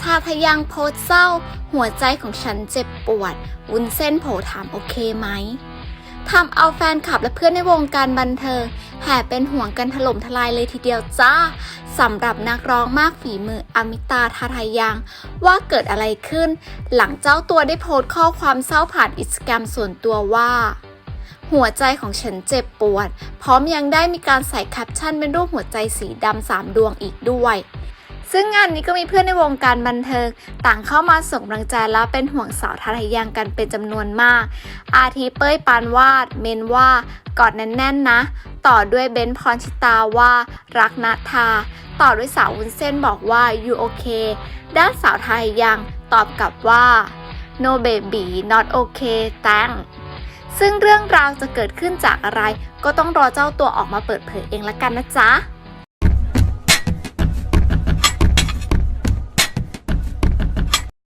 ทาทะยังโพสเศร้า หัวใจของฉันเจ็บปวด วุ้นเส้นโผถามโอเคไหมทำเอาแฟนคลับและเพื่อนในวงการบันเทิงแห่เป็นห่วงกันถล่มทลายเลยทีเดียวจ้าสำหรับนักร้องมากฝีมืออมิตาทาทายังว่าเกิดอะไรขึ้น หลังเจ้าตัวได้โพสต์ข้อความเศร้าผ่านอินสตาแกรมส่วนตัวว่า หัวใจของฉันเจ็บปวด พร้อมยังได้มีการใส่แคปชั่นเป็นรูปหัวใจสีดำสามดวงอีกด้วย ซึ่งงานนี้ก็มีเพื่อนในวงการบันเทิง ต่างเข้ามาส่งกำลังใจและเป็นห่วงสาวทาทายังกันเป็นจำนวนมาก อาทิเป้ยปานวาด เมนว่ากอดแน่นๆนะ ต่อด้วยเบนซ์พรชิตาว่า รักนาทา ต่อด้วยสาววุ้นเส้นบอกว่า you okay ด้านสาวทาทายังตอบกลับว่า no baby not okay thank ซึ่งเรื่องราวจะเกิดขึ้นจากอะไร ก็ต้องรอเจ้าตัวออกมาเปิดเผยเองละกันนะจ๊ะ